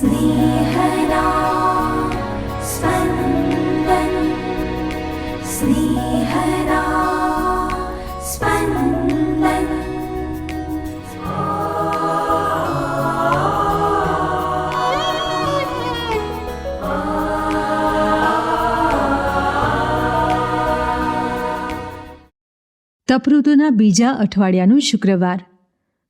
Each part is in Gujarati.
स्नेहदा स्पन्दन् स्नेहदा स्पन्दन् તપૃતુના બીજા અઠવાડિયાનું શુક્રવાર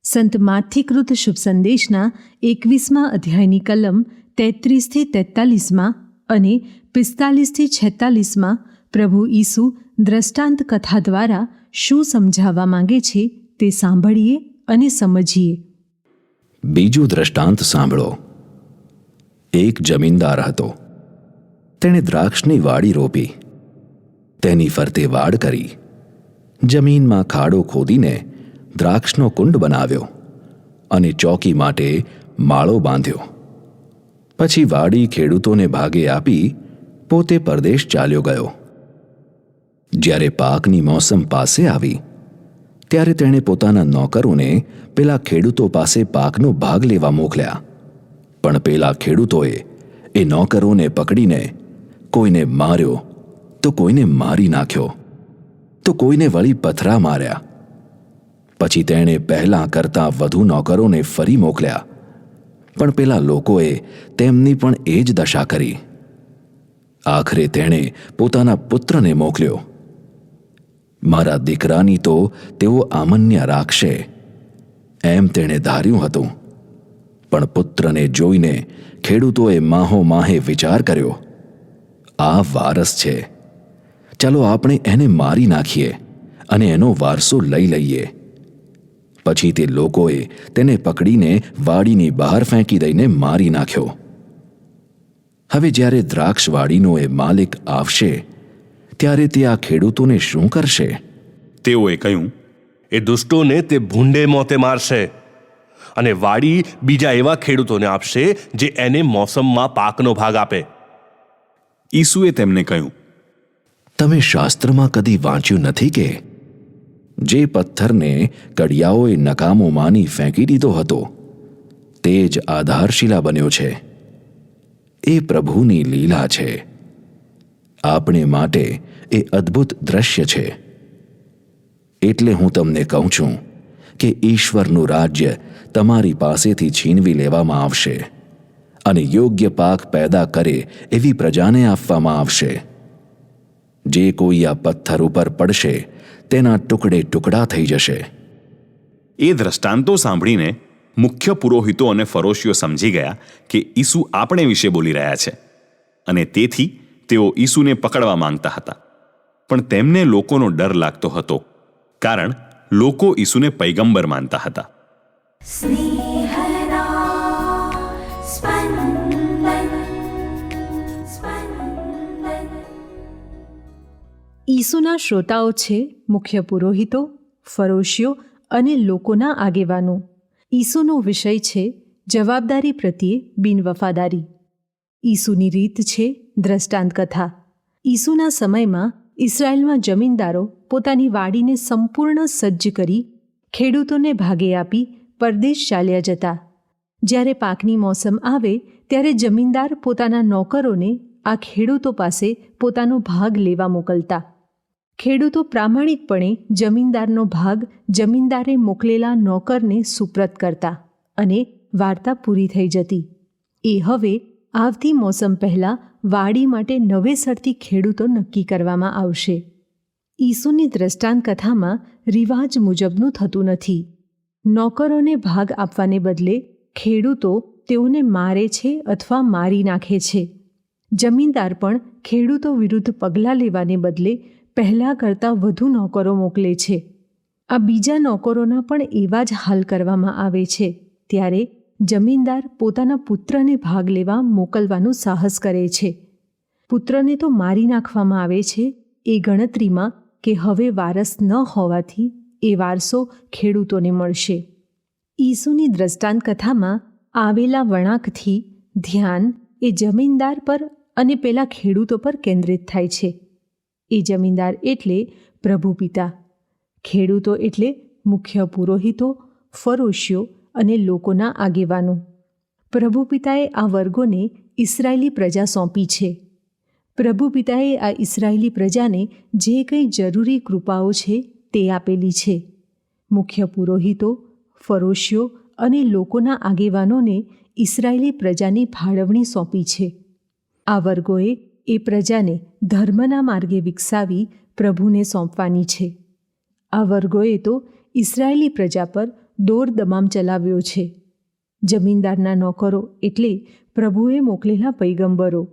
સંત માથિકૃત શુભ સંદેશના એકવીસમાં અધ્યાયની કલમ તેત્રીસથી તેતાલીસમાં અને પિસ્તાલીસથી છેતાલીસમાં પ્રભુ ઈસુ દ્રષ્ટાંત કથા દ્વારા શું સમજાવવા માંગે છે તે સાંભળીએ અને સમજીએ. બીજું દ્રષ્ટાંત સાંભળો. એક જમીનદાર હતો. તેણે દ્રાક્ષની વાડી રોપી. તેની ફરતે વાડ કરી. જમીનમાં ખાડો ખોદીને દ્રાક્ષનો કુંડ બનાવ્યો અને ચોકી માટે માળો બાંધ્યો. પછી વાડી ખેડૂતોને ભાગે આપી પોતે પરદેશ ચાલ્યો ગયો. જ્યારે પાકની મોસમ પાસે આવી, ત્યારે તેણે પોતાના નોકરોને પેલા ખેડૂતો પાસે પાકનો ભાગ લેવા મોકલ્યા. પણ પેલા ખેડૂતોએ એ નોકરોને પકડીને કોઈને માર્યો તો કોઈને મારી નાખ્યો, તો કોઈને વળી પથરા માર્યા. પછી તેણે પહેલાં કરતાં વધુ નોકરોને ફરી મોકલ્યા. પણ પેલા લોકોએ તેમની પણ એ જ દશા કરી. આખરે તેણે પોતાના પુત્રને મોકલ્યો. મારા દીકરાની તો તેઓ આમન્ય રાખશે. એમ તેણે ધાર્યું હતું. પણ પુત્રને જોઈને ખેડૂતોએ માહો માહે વિચાર કર્યો. આ વારસ છે. ચાલો આપણે એને મારી નાખીએ અને એનો વારસો લઈ લઈએ. પછી તે લોકોએ તેને પકડીને વાડીની બહાર ફેંકી દઈને મારી નાખ્યો. હવે જ્યારે દ્રાક્ષવાડીનો એ માલિક આવશે ત્યારે તે આ ખેડૂતોને શું કરશે? તેઓએ કહ્યું એ દુષ્ટોને તે ભૂંડે મોતે મારશે અને વાડી બીજા એવા ખેડૂતોને આપશે જે એને મોસમમાં પાકનો ભાગ આપે. ઈસુએ તેમને કહ્યું તમે શાસ્ત્રમાં કદી વાંચ્યું નથી કે જે પથ્થરને કડિયાઓએ નકામો માની ફેંકી દીધો હતો, તે જ આધારશિલા બન્યો છે. એ પ્રભુની લીલા છે. આપણે માટે એ અદ્ભુત દ્રશ્ય છે. એટલે હું તમને કહું છું કે ઈશ્વરનું રાજ્ય તમારી પાસેથી છીનવી લેવામાં આવશે અને યોગ્ય પાક પેદા કરે એવી પ્રજાને આપવામાં આવશે. જે કોઈ આ પથ્થર ઉપર પડશે તેના ટુકડે ટુકડા થઈ જશે. એ દ્રષ્ટાંતો સાંભળીને મુખ્ય પુરોહિતો અને ફરોશીઓ સમજી ગયા કે ઈસુ આપણે વિશે બોલી રહ્યા છે અને તેથી તેઓ ઈસુને પકડવા માંગતા હતા. પણ તેમને લોકોનો ડર લાગતો હતો કારણ લોકો ઈસુને પૈગંબર માનતા હતા. ઈસુના શ્રોતાઓ છે, મુખ્ય પુરોહિતો, ફરોશીઓ અને લોકોના આગેવાનો. ઈસુનો વિષય છે, જવાબદારી પ્રત્યે બિનવફાદારી ઈસુની રીત છે, દ્રષ્ટાંત કથા. ઈસુના સમયમાં ઇસરાયલમાં જમીનદારો પોતાની વાડીને સંપૂર્ણ સજ્જ કરી ખેડૂતોને ભાગે આપી પરદેશ ચાલ્યા જતા. જ્યારે પાકની મોસમ આવે, ત્યારે જમીનદાર પોતાના નોકરોને આ ખેડૂતો પાસે પોતાનો ભાગ લેવા મોકલતા. ખેડૂતો પ્રામાણિકપણે જમીનદારનો ભાગ જમીનદારે મોકલેલા નોકરને સુપ્રત કરતા અને વાર્તા પૂરી થઈ જતી. એ હવે આવતી મોસમ પહેલાં વાડી માટે નવેસરથી ખેડૂતો નક્કી કરવામાં આવશે. ઈસુની દ્રષ્ટાંત કથામાં રિવાજ મુજબનું થતું નથી. નોકરોને ભાગ આપવાને બદલે ખેડૂતો તેઓને મારે છે અથવા મારી નાખે છે. જમીનદાર પણ ખેડૂતો વિરુદ્ધ પગલાં લેવાને બદલે પહેલાં કરતાં વધુ નોકરો મોકલે છે. આ બીજા નોકરોના પણ એવા જ હાલ કરવામાં આવે છે, ત્યારે જમીનદાર પોતાના પુત્રને ભાગ લેવા મોકલવાનું સાહસ કરે છે. પુત્રને તો મારી નાખવામાં આવે છે, એ ગણતરીમાં કે હવે વારસ ન હોવાથી એ વારસો ખેડૂતોને મળશે. ઈસુની દ્રષ્ટાંત કથામાં આવેલા વળાંકથી ધ્યાન એ જમીનદાર પર અને પેલા ખેડૂતો પર કેન્દ્રિત થાય છે. એ જમીનદાર એટલે પ્રભુ પિતા. ખેડૂતો એટલે મુખ્ય પુરોહિતો, ફરોશીઓ અને લોકોના આગેવાનો. પ્રભુ પિતાએ આ વર્ગોને ઇસરાયેલી પ્રજા સોંપી છે. પ્રભુ પિતાએ આ ઇસરાયેલી પ્રજાને જે કંઈ જરૂરી કૃપાઓ છે તે આપેલી છે. મુખ્ય પુરોહિતો, ફરોશીઓ અને લોકોના આગેવાનોને ઇસરાયેલી પ્રજાની ફાળવણી સોંપી છે. આ વર્ગોએ એ પ્રજાને ધર્મના માર્ગે વિકસાવી પ્રભુને સોંપવાની છે. આ વર્ગોએ તો ઇસરાયેલી પ્રજા પર દોર દમામ ચલાવ્યો છે. જમીનદારના નોકરો એટલે પ્રભુએ મોકલેલા પૈગંબરો.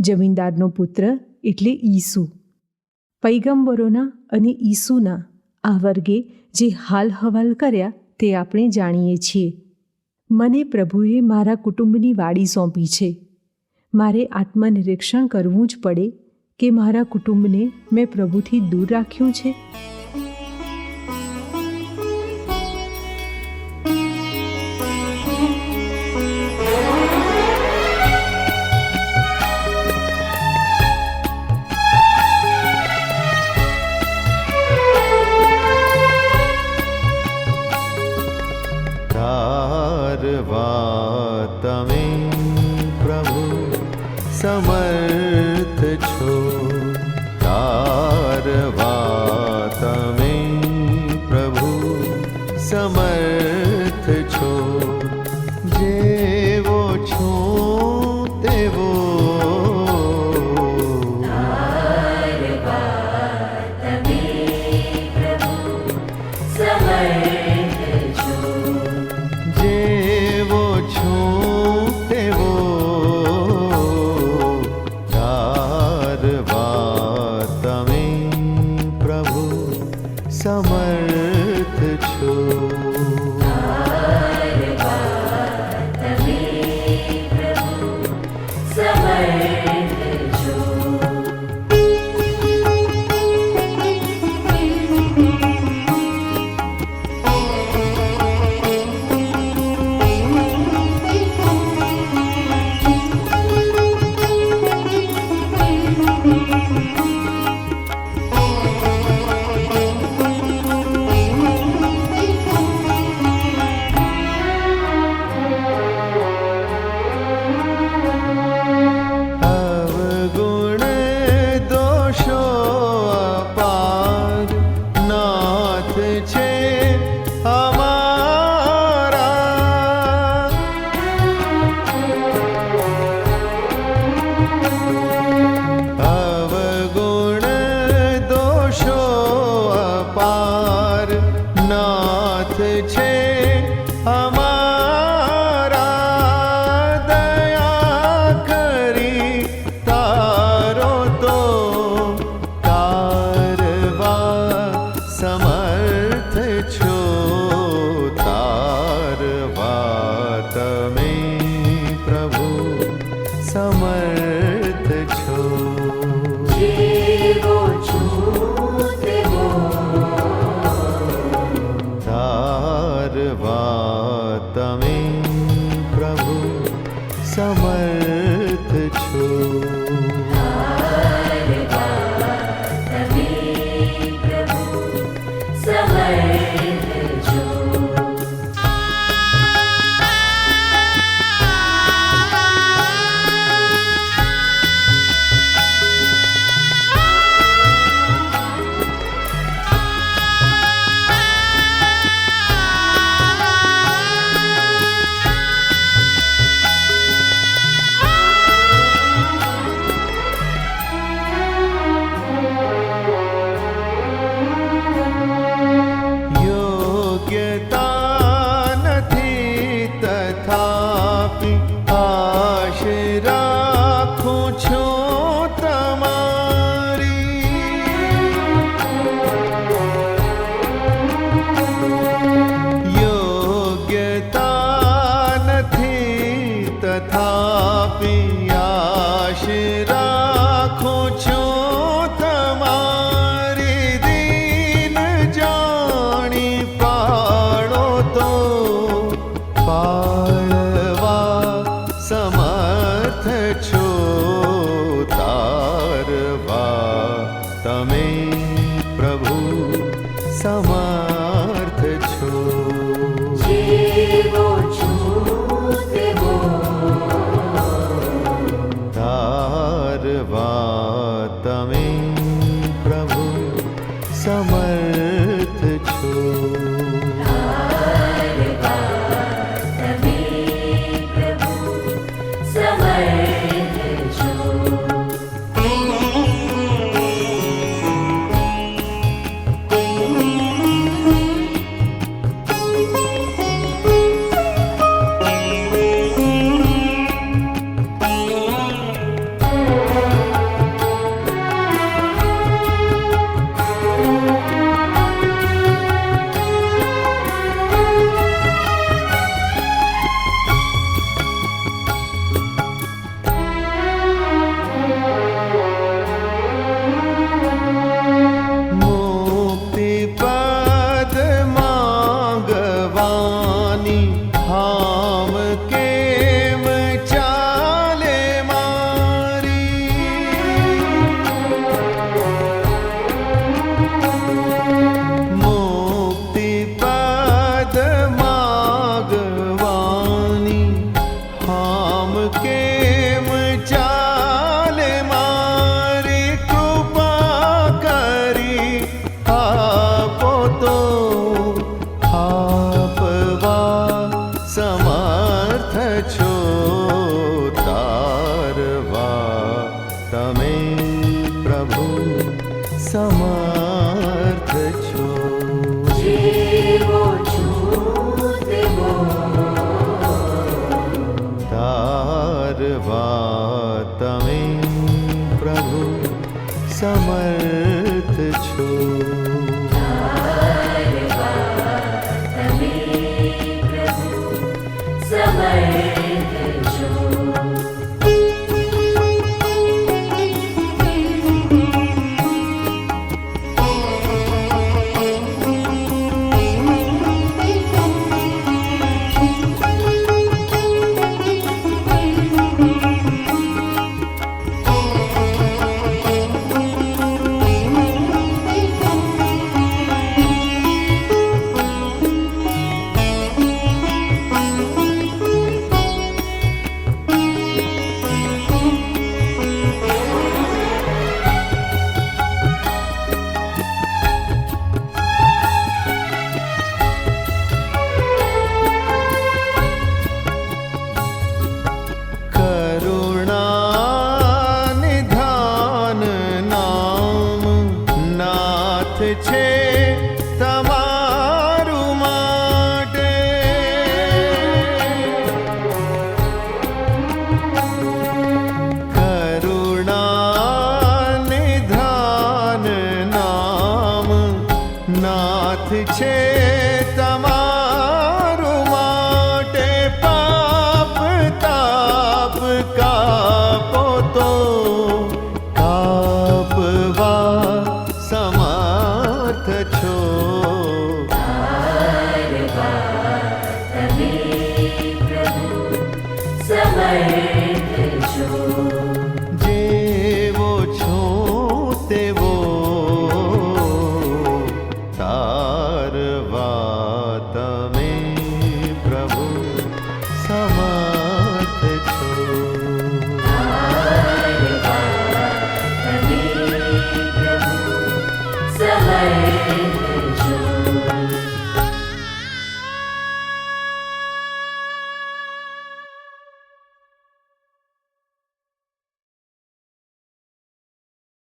જમીનદારનો પુત્ર એટલે ઈસુ. પૈગંબરોના અને ઈસુના આ વર્ગે જે હાલ હવાલ કર્યા તે આપણે જાણીએ છીએ. મને પ્રભુએ મારા કુટુંબની વાડી સોંપી છે. મારે આત્મનિરીક્ષણ કરવું જ પડે કે મારા કુટુંબને મેં પ્રભુથી દૂર રાખ્યું છે? Amen. નાથ છે feet. समर्थ छो করেছো